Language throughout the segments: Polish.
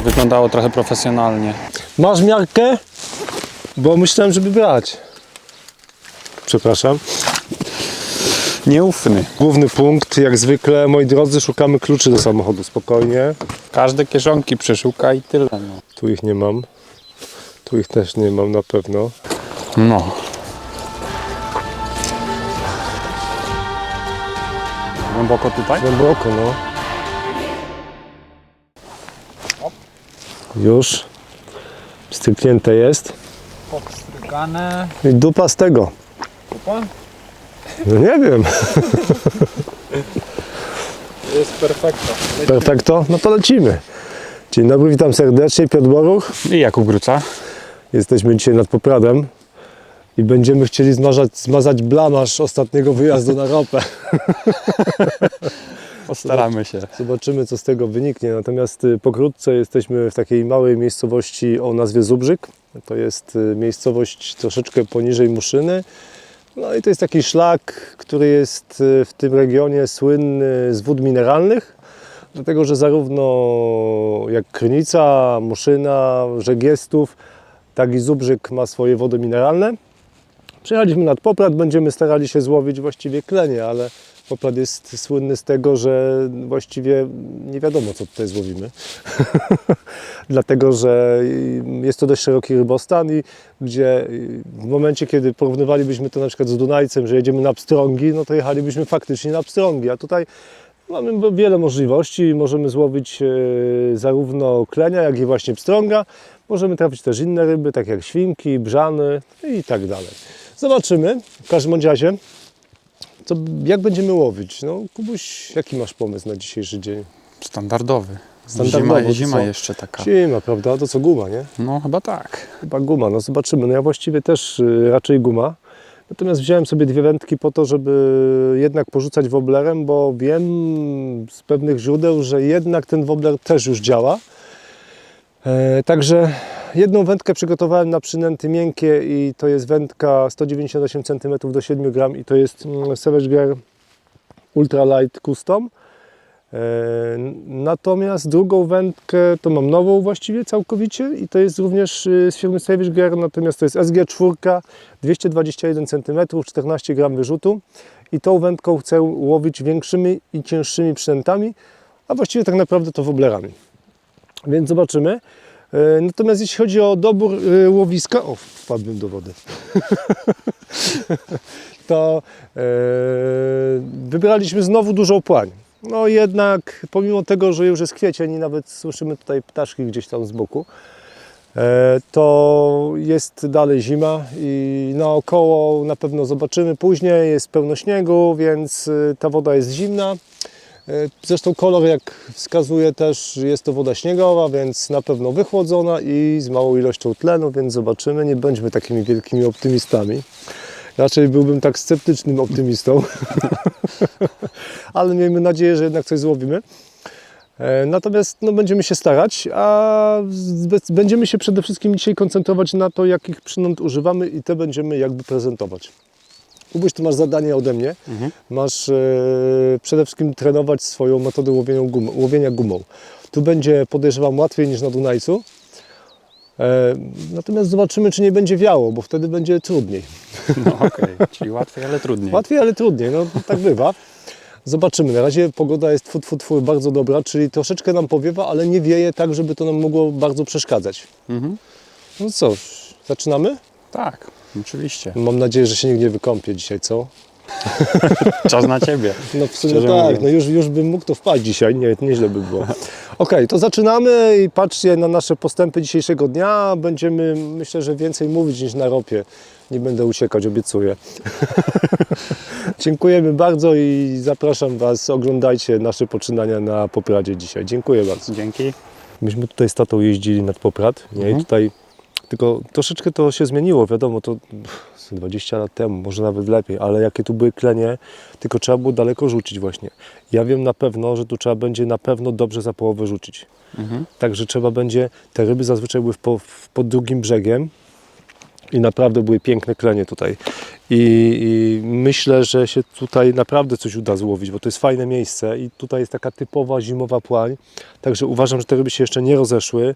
wyglądało trochę profesjonalnie. Masz miarkę? Bo myślałem, żeby brać. Przepraszam. Nieufny. Główny punkt, jak zwykle, moi drodzy, szukamy kluczy do samochodu. Spokojnie. Każde kieszonki przeszuka i tyle. No. Tu ich nie mam. Tu ich też nie mam na pewno. no. Głęboko tutaj? Głęboko, no. Już. Styknięte jest. Podstrykane. I dupa z tego. Kupa? No nie wiem. Jest perfekto. Perfekto? No to lecimy. Dzień dobry, witam serdecznie. Piotr Boruch. I Jakub Gruca. Jesteśmy dzisiaj nad Popradem i będziemy chcieli zmazać, zmazać blamaż ostatniego wyjazdu na ropę. Postaramy się. Zobaczymy, co z tego wyniknie. Natomiast y, pokrótce jesteśmy w takiej małej miejscowości o nazwie Zubrzyk. To jest y, miejscowość troszeczkę poniżej Muszyny. No i to jest taki szlak, który jest y, w tym regionie słynny z wód mineralnych. Dlatego, że zarówno jak Krynica, Muszyna, Żegiestów, tak i Zubrzyk ma swoje wody mineralne. Przyjechaliśmy nad Poprad, będziemy starali się złowić właściwie klenie, ale Poprad jest słynny z tego, że właściwie nie wiadomo, co tutaj złowimy. Dlatego, że jest to dość szeroki rybostan i gdzie w momencie, kiedy porównywalibyśmy to na przykład z Dunajcem, że jedziemy na pstrągi, no to jechalibyśmy faktycznie na pstrągi, a tutaj mamy wiele możliwości. Możemy złowić e, zarówno klenia, jak i właśnie pstrąga. Możemy trafić też inne ryby, tak jak świnki, brzany i tak dalej. Zobaczymy. W każdym razie, co, jak będziemy łowić? No, Kubuś, jaki masz pomysł na dzisiejszy dzień? Standardowy. Standardowo, Zima, zima co? jeszcze taka. Zima, prawda? To co, guma, nie? No chyba tak. Chyba guma, no zobaczymy. No ja właściwie też y, raczej guma. Natomiast wziąłem sobie dwie wędki po to, żeby jednak porzucać woblerem, bo wiem z pewnych źródeł, że jednak ten wobler też już działa. E, także jedną wędkę przygotowałem na przynęty miękkie i to jest wędka 198 cm do 7 gram i to jest mm, Savage Gear Ultra Light Custom. E, Natomiast drugą wędkę to mam nową właściwie całkowicie i to jest również y, z firmy Savage Gear, natomiast to jest SG4 221 cm, 14 gram wyrzutu i tą wędką chcę łowić większymi i cięższymi przynętami, a właściwie tak naprawdę to woblerami. Więc zobaczymy. E, Natomiast jeśli chodzi o dobór y, łowiska, o wpadłem do wody, to e, wybraliśmy znowu dużą płań. No jednak pomimo tego, że już jest kwiecień i nawet słyszymy tutaj ptaszki gdzieś tam z boku, e, to jest dalej zima i naokoło na pewno zobaczymy później, jest pełno śniegu, więc ta woda jest zimna. E, Zresztą kolor, jak wskazuje też, jest to woda śniegowa, więc na pewno wychłodzona i z małą ilością tlenu, więc zobaczymy. Nie bądźmy takimi wielkimi optymistami. Raczej byłbym tak sceptycznym optymistą, ale miejmy nadzieję, że jednak coś złowimy. E, Natomiast no, będziemy się starać, a będziemy się przede wszystkim dzisiaj koncentrować na to, jakich przynęt używamy i te będziemy jakby prezentować. Kubuś, ty masz zadanie ode mnie. Masz e, przede wszystkim trenować swoją metodę łowienia, gum, łowienia gumą. Tu będzie, podejrzewam, łatwiej niż na Dunajcu. E, natomiast zobaczymy, czy nie będzie wiało, bo wtedy będzie trudniej. No okej, czyli łatwiej, ale trudniej. Łatwiej, ale trudniej, no tak bywa. Zobaczymy. Na razie pogoda jest tfu, tfu, tfu, bardzo dobra, czyli troszeczkę nam powiewa, ale nie wieje tak, żeby to nam mogło bardzo przeszkadzać. Mhm. No cóż, zaczynamy? Tak, oczywiście. Mam nadzieję, że się nikt nie wykąpie dzisiaj, co? Czas na ciebie. No w sumie Szczerze tak, mówiąc. no już, już bym mógł to wpaść dzisiaj, nie, nieźle by było. Okej, to zaczynamy i patrzcie na nasze postępy dzisiejszego dnia. Będziemy, myślę, że więcej mówić niż na ropie. Nie będę uciekać, obiecuję. Dziękujemy bardzo i zapraszam Was, oglądajcie nasze poczynania na Popradzie dzisiaj. Dziękuję bardzo. Dzięki. Myśmy tutaj z tatą jeździli nad Poprad, nie? Mhm. I tutaj tylko troszeczkę to się zmieniło, wiadomo, to pff, 20 lat temu, może nawet lepiej, ale jakie tu były klenie, tylko trzeba było daleko rzucić właśnie. Ja wiem na pewno, że tu trzeba będzie na pewno dobrze za połowę rzucić. Mhm. Także trzeba będzie, te ryby zazwyczaj były w po, w, pod drugim brzegiem i naprawdę były piękne klenie tutaj. I, I myślę, że się tutaj naprawdę coś uda złowić, bo to jest fajne miejsce i tutaj jest taka typowa zimowa płań. Także uważam, że te ryby się jeszcze nie rozeszły.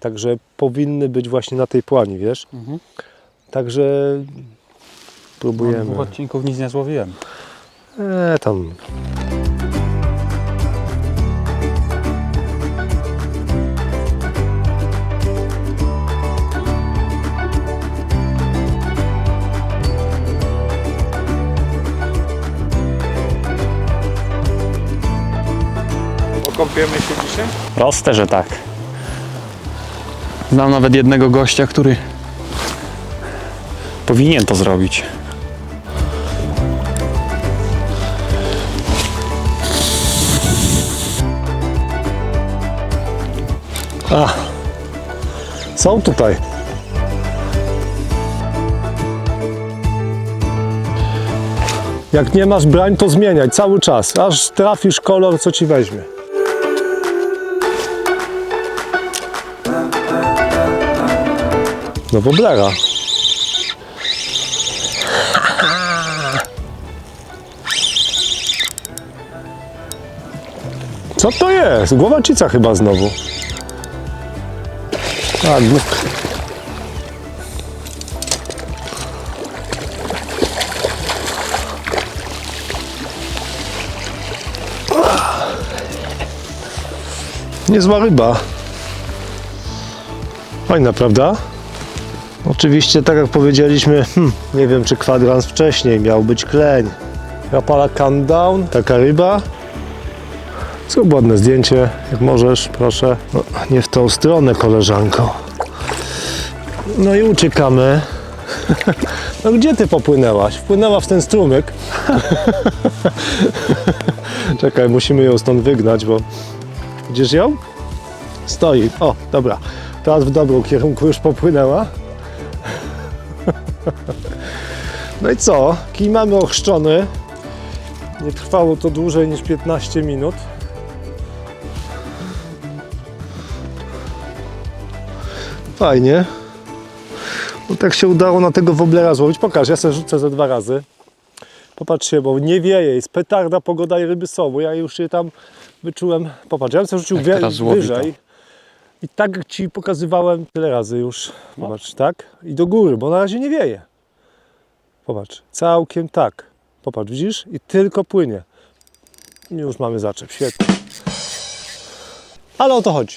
Także powinny być właśnie na tej płani, wiesz? Mhm. Także No, próbujemy. dwóch odcinków nic nie złowiłem. Eee, tam. Pokąpiemy się dzisiaj? Proste, że tak. Znam nawet jednego gościa, który powinien to zrobić. A, są tutaj. Jak nie masz brań, to zmieniaj cały czas, aż trafisz kolor, co ci weźmie. No woblera. Co to jest? Głowacica chyba znowu. Tak, no. Niezła ryba. Fajna, prawda? Oczywiście, tak jak powiedzieliśmy, hmm, nie wiem czy kwadrans wcześniej miał być kleń. Rapala countdown, taka ryba. Zrób ładne zdjęcie, jak możesz, proszę. No, nie w tą stronę, koleżanko. No i uciekamy. No gdzie ty popłynęłaś? Wpłynęła w ten strumyk. Czekaj, musimy ją stąd wygnać, bo... Widzisz ją? Stoi. O, dobra. Teraz w dobrym kierunku już popłynęła. No i co? Kij mamy ochrzczony. Nie trwało to dłużej niż 15 minut. Fajnie. No tak się udało na tego woblera złowić. Pokaż, ja sobie rzucę ze dwa razy. Popatrzcie, bo nie wieje, jest petarda, pogoda i ryby są, bo ja już je tam wyczułem. Popatrz, ja bym sobie rzucił wyżej. I tak Ci pokazywałem tyle razy już. Popatrz, tak? I do góry, bo na razie nie wieje. Popatrz, całkiem tak. Popatrz, widzisz? I tylko płynie. I już mamy zaczep, świetnie. Ale o to chodzi.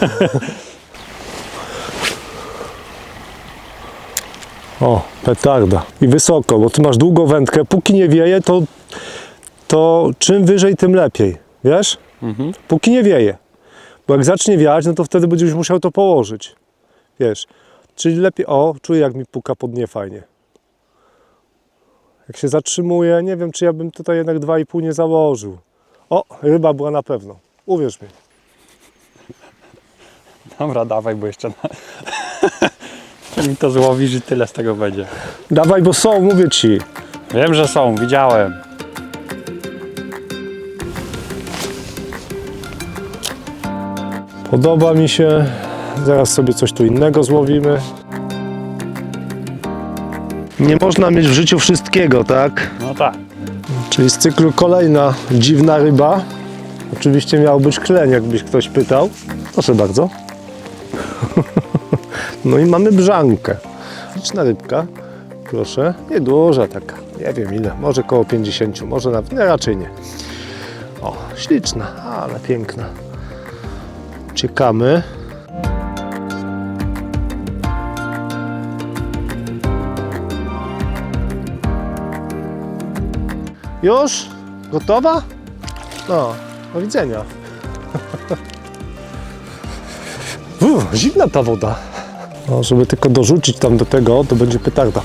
O, petarda. I wysoko, bo ty masz długą wędkę. Póki nie wieje, to, to czym wyżej, tym lepiej. Wiesz? Mhm. Póki nie wieje. Bo jak zacznie wiać, no to wtedy będziesz musiał to położyć. Wiesz? Czyli lepiej. O, czuję jak mi puka pod nie fajnie. Jak się zatrzymuje, nie wiem, czy ja bym tutaj jednak 2,5 nie założył. O, ryba była na pewno. Uwierz mi. Dobra, dawaj, bo jeszcze na... mi to złowisz i tyle z tego będzie. Dawaj, bo są, mówię ci. Wiem, że są, widziałem. Podoba mi się. Zaraz sobie coś tu innego złowimy. Nie można mieć w życiu wszystkiego, tak? No tak. Czyli z cyklu kolejna dziwna ryba. Oczywiście miał być kleń, jakbyś ktoś pytał. Proszę bardzo. No i mamy brzankę. Liczna rybka. Proszę. Nieduża taka. Nie wiem ile. Może koło 50. Może nawet. Nie, raczej nie. O, śliczna, ale piękna. Ciekamy. Już? Gotowa? No, do widzenia. Uff, zimna ta woda. No, żeby tylko dorzucić tam do tego, to będzie petarda.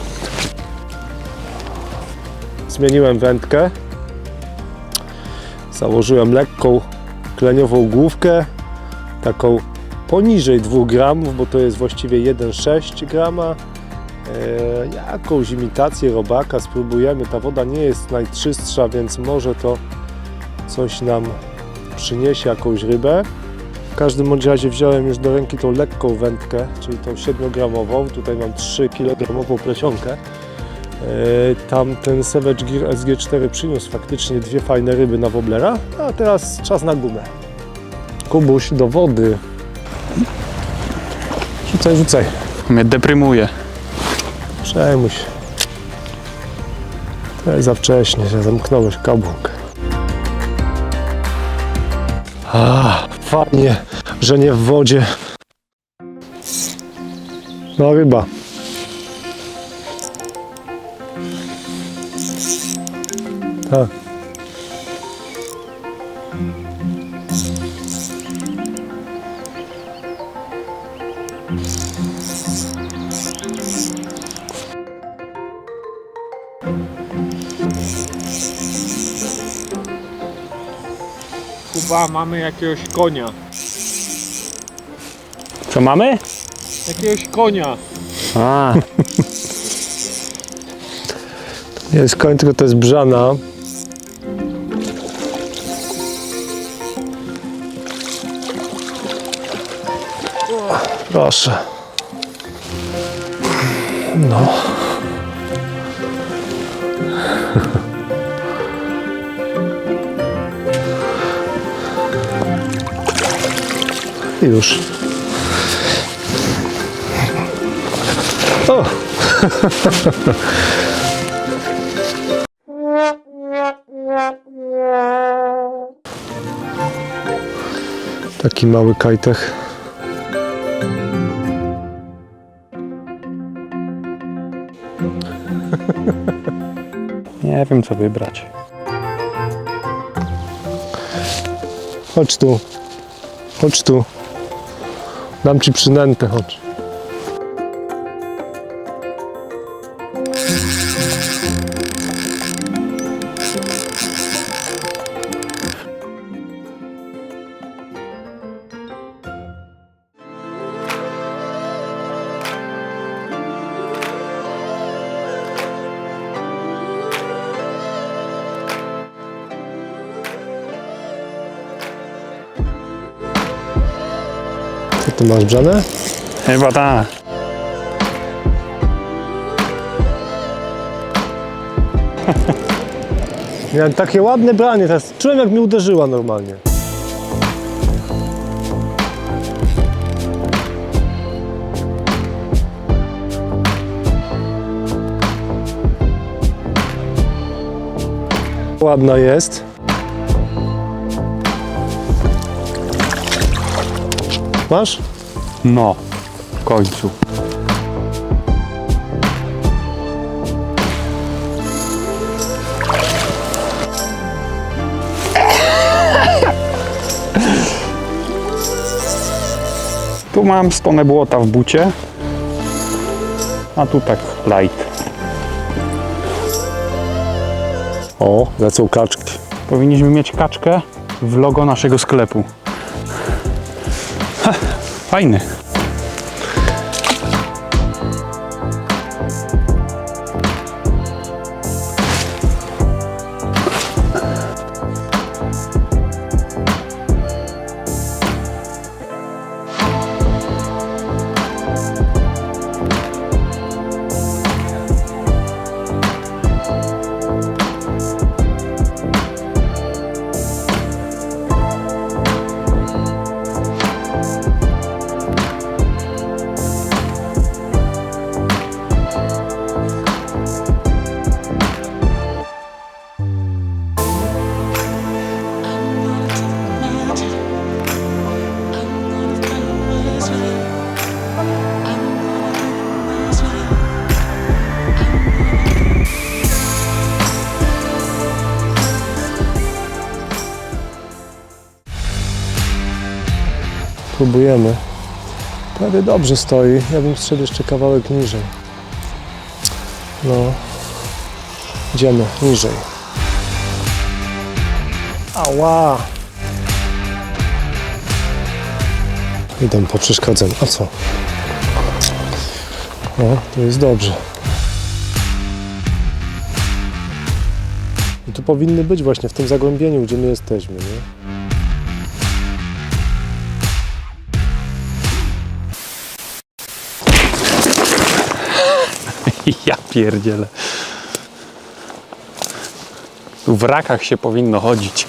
Zmieniłem wędkę. Założyłem lekką kleniową główkę, taką poniżej 2 gramów, bo to jest właściwie 1,6 grama. E, jakąś imitację robaka spróbujemy. Ta woda nie jest najczystsza, więc może to coś nam przyniesie jakąś rybę. W każdym bądź razie wziąłem już do ręki tą lekką wędkę, czyli tą 7-gramową. Tutaj mam 3 kg plecionkę. Tam ten Savage Gear SG4 przyniósł faktycznie dwie fajne ryby na woblera, a teraz czas na gumę. Kubuś, do wody. Rzucaj, rzucaj. Mnie deprymuje. Przejmuj się. Jest za wcześnie, się zamknąłeś kabłąk. A, fajnie, że nie w wodzie. No ryba. Tak. Kuba, mamy jakiegoś konia. Co mamy? Jakiegoś konia. A, Nie jest koń, tylko to jest brzana. Proszę. No. Już. O! Taki mały kajtech. nie wiem co wybrać. Chodź tu. Chodź tu. Dam ci przynętę, chodź. Ty masz, Brzane? Chyba tak. Miałem takie ładne branie, teraz czułem jak mi uderzyła normalnie. Ładna jest. Masz? No, w końcu. Tu mam stonę błota w bucie, a tu tak light. O, lecą kaczki. Powinniśmy mieć kaczkę w logo naszego sklepu. Fajny. Próbujemy. Prawie dobrze stoi. Ja bym strzelił jeszcze kawałek niżej. No. Idziemy niżej. Ała! Idę po przeszkadzeniu. A co? O, to jest dobrze. I tu powinny być właśnie w tym zagłębieniu, gdzie my jesteśmy, nie? Ja pierdzielę. Tu w rakach się powinno chodzić.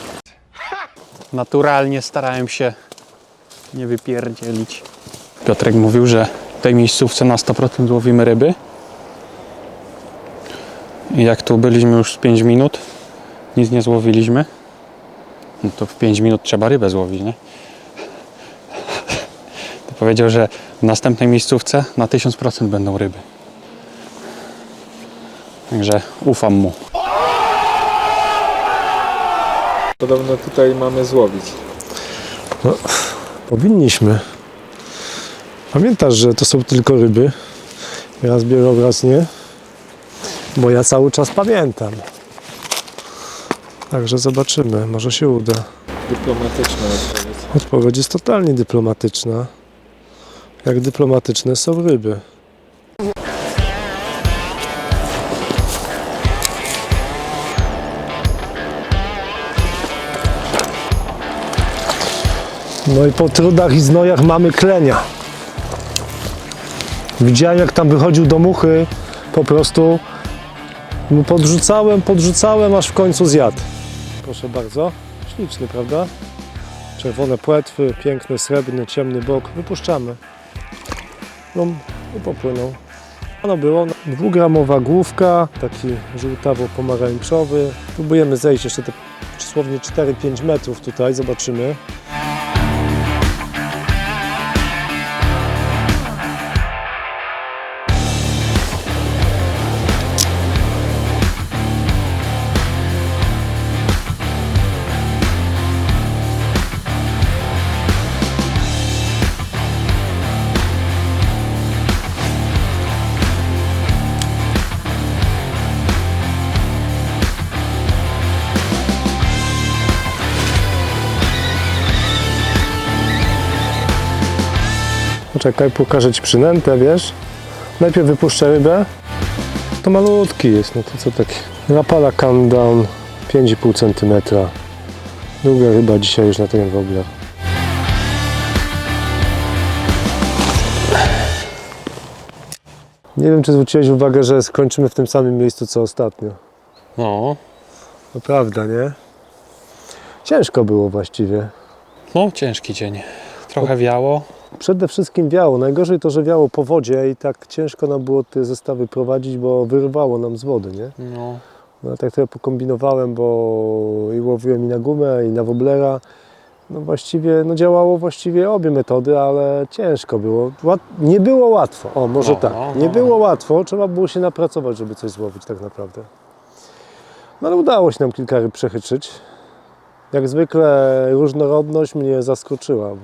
Naturalnie starałem się nie wypierdzielić. Piotrek mówił, że w tej miejscówce na 100% łowimy ryby. I jak tu byliśmy już z 5 minut, nic nie złowiliśmy, no to w 5 minut trzeba rybę złowić, nie? To powiedział, że w następnej miejscówce na 1000% będą ryby. Także ufam mu. Podobno tutaj mamy złowić. No, powinniśmy. Pamiętasz, że to są tylko ryby. Raz biorą, raz nie. Bo ja cały czas pamiętam. Także zobaczymy, może się uda. Dyplomatyczna odpowiedź. Odpowiedź jest totalnie dyplomatyczna. Jak dyplomatyczne są ryby. No i po trudach i znojach mamy klenia. Widziałem jak tam wychodził do muchy, po prostu podrzucałem, podrzucałem, aż w końcu zjadł. Proszę bardzo, śliczny, prawda? Czerwone płetwy, piękny, srebrny, ciemny bok. Wypuszczamy. No i popłynął. Ono było dwugramowa główka, taki żółtawo-pomarańczowy. Próbujemy zejść jeszcze te dosłownie 4-5 metrów tutaj, zobaczymy. Poczekaj, pokażę Ci przynętę, wiesz? Najpierw wypuszczę rybę. To malutki jest, no to co taki. Rapala countdown 5,5 cm. Druga ryba dzisiaj już na ten wobler. Nie wiem, czy zwróciłeś uwagę, że skończymy w tym samym miejscu co ostatnio. No, To prawda, nie? Ciężko było właściwie. no ciężki dzień. Trochę wiało. Przede wszystkim wiało. Najgorzej to, że wiało po wodzie i tak ciężko nam było te zestawy prowadzić, bo wyrwało nam z wody, nie? No, No tak trochę pokombinowałem, bo i łowiłem i na gumę, i na woblera. No właściwie, no działało właściwie obie metody, ale ciężko było. Łat... Nie było łatwo, o może No, tak. no, Nie no. było łatwo, trzeba było się napracować, żeby coś złowić tak naprawdę. No ale udało się nam kilka ryb przechytrzyć. Jak zwykle różnorodność mnie zaskoczyła.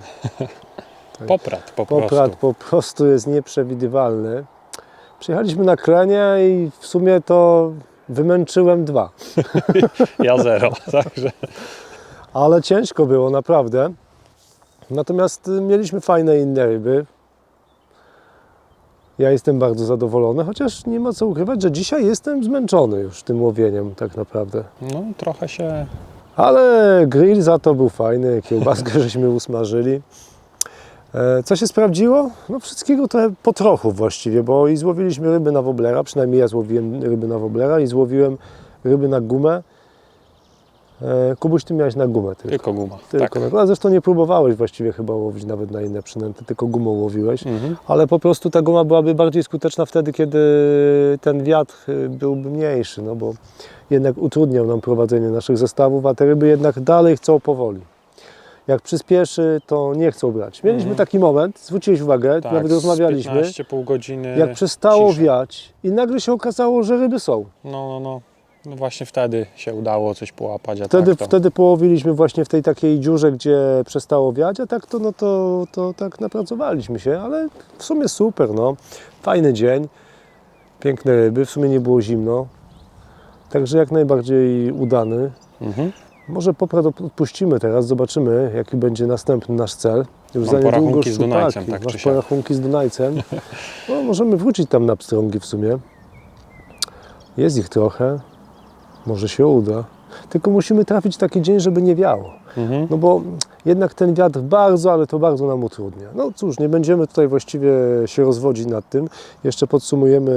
poprat po prostu. Poprat po prostu jest nieprzewidywalny. Przyjechaliśmy na klenie i w sumie to wymęczyłem dwa. Ja zero, także Ale ciężko było, naprawdę. Natomiast y, mieliśmy fajne inne ryby. Ja jestem bardzo zadowolony, chociaż nie ma co ukrywać, że dzisiaj jestem zmęczony już tym łowieniem tak naprawdę. no trochę się... Ale grill za to był fajny, kiełbaskę żeśmy usmażyli. E, Co się sprawdziło? No wszystkiego trochę po trochu właściwie, bo i złowiliśmy ryby na woblera, przynajmniej ja złowiłem ryby na woblera i złowiłem ryby na gumę. E, Kubuś, ty miałeś na gumę tylko. Tylko guma. Tylko tak. na gumę. A zresztą nie próbowałeś właściwie chyba łowić nawet na inne przynęty, tylko gumą łowiłeś. Mhm. Ale po prostu ta guma byłaby bardziej skuteczna wtedy, kiedy ten wiatr y, byłby mniejszy, no bo jednak utrudniał nam prowadzenie naszych zestawów, a te ryby jednak dalej chcą powoli. Jak przyspieszy, to nie chcą brać. Mieliśmy Mhm. taki moment, zwróciłeś uwagę, Tak, nawet rozmawialiśmy, 15 pół godziny jak przestało ciszy. wiać i nagle się okazało, że ryby są. No, no, no. No właśnie wtedy się udało coś połapać, a Wtedy, tak to... wtedy połowiliśmy właśnie w tej takiej dziurze, gdzie przestało wiać, a tak to, no to, to tak napracowaliśmy się, ale w sumie super, no. Fajny dzień, piękne ryby, w sumie nie było zimno, także jak najbardziej udany. Mhm. Może poprawę odpuścimy teraz, zobaczymy jaki będzie następny nasz cel. Już Mam za niedługo z Dunajcem, tak czy Masz porachunki z Dunajcem. No, możemy wrócić tam na pstrągi w sumie. Jest ich trochę. Może się uda. Tylko musimy trafić taki dzień, żeby nie wiało. Mhm. No bo jednak ten wiatr bardzo, ale to bardzo nam utrudnia. No cóż, nie będziemy tutaj właściwie się rozwodzić nad tym. Jeszcze podsumujemy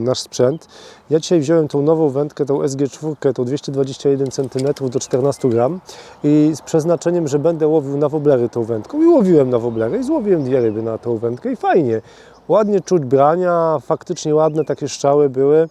nasz sprzęt. Ja dzisiaj wziąłem tą nową wędkę, tą SG4, tą 221 cm do 14 gram i z przeznaczeniem, że będę łowił na woblery tą wędką. I łowiłem na woblery i złowiłem dwie ryby na tą wędkę i fajnie. Ładnie czuć brania, faktycznie ładne takie strzały były.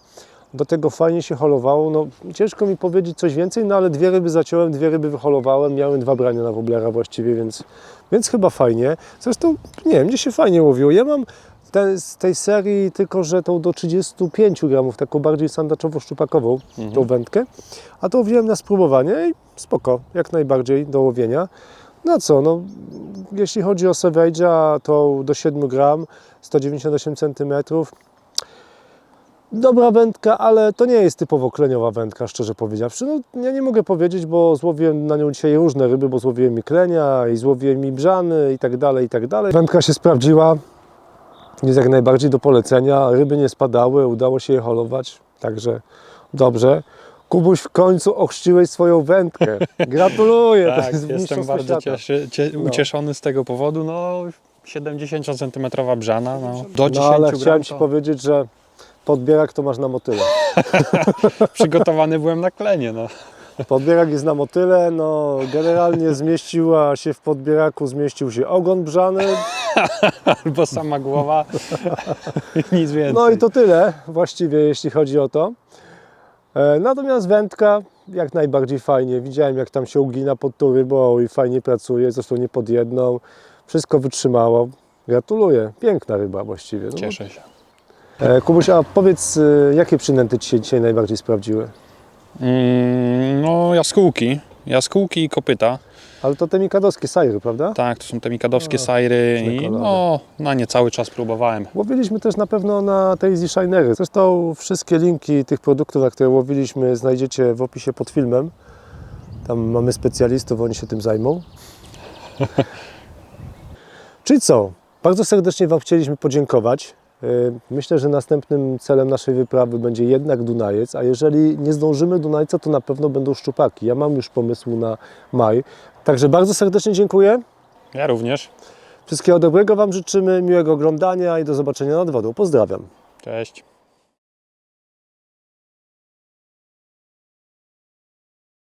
Do tego fajnie się holowało. No, ciężko mi powiedzieć coś więcej, no ale dwie ryby zaciąłem, dwie ryby wyholowałem, miałem dwa brania na woblera właściwie, więc, więc chyba fajnie. Zresztą, nie wiem, gdzie się fajnie łowiło. Ja mam te, z tej serii tylko, że tą do 35 gramów, taką bardziej sandaczowo-szczupakową, tą wędkę, a to łowiłem na spróbowanie i spoko, jak najbardziej do łowienia. No co, no, jeśli chodzi o Savage'a, to do 7 gram, 198 cm, dobra wędka, ale to nie jest typowo kleniowa wędka, szczerze powiedziawszy. No, ja nie mogę powiedzieć, bo złowiłem na nią dzisiaj różne ryby, bo złowiłem i klenia, i złowiłem i brzany, i tak dalej, i tak dalej. Wędka się sprawdziła, jest jak najbardziej do polecenia. Ryby nie spadały, udało się je holować, także dobrze. Kubuś, w końcu ochrzciłeś swoją wędkę. Gratuluję. Tak, jest jestem bardzo cieszy, cie, No. ucieszony z tego powodu. No, 70 cm brzana, no, do 10 No ale gram chciałem Ci to powiedzieć, że podbierak to masz na motyle. przygotowany byłem na klenie. No. Podbierak jest na motyle, no generalnie zmieściła się w podbieraku, zmieścił się ogon brzany, Albo sama głowa, nic więcej. no i to tyle właściwie jeśli chodzi o to. E, Natomiast wędka jak najbardziej fajnie, widziałem jak tam się ugina pod tą rybą i fajnie pracuje, zresztą nie pod jedną, wszystko wytrzymało. Gratuluję, piękna ryba właściwie. No, Cieszę się. E, Kubuś, a powiedz, e, jakie przynęty Ci się dzisiaj najbardziej sprawdziły? Mm, no, jaskółki. Jaskółki i kopyta. Ale to te mikadowskie sajry, prawda? Tak, to są te mikadowskie A, sajry i no, na nie cały czas próbowałem. Łowiliśmy też na pewno na te Easy Shinery. Zresztą wszystkie linki tych produktów, na które łowiliśmy, znajdziecie w opisie pod filmem. Tam mamy specjalistów, oni się tym zajmą. Czyli co? Bardzo serdecznie Wam chcieliśmy podziękować. Yy, Myślę, że następnym celem naszej wyprawy będzie jednak Dunajec, a jeżeli nie zdążymy Dunajca, to na pewno będą szczupaki. Ja mam już pomysł na maj. Także bardzo serdecznie dziękuję. Ja również. Wszystkiego dobrego Wam życzymy, miłego oglądania i do zobaczenia nad wodą. Pozdrawiam. Cześć.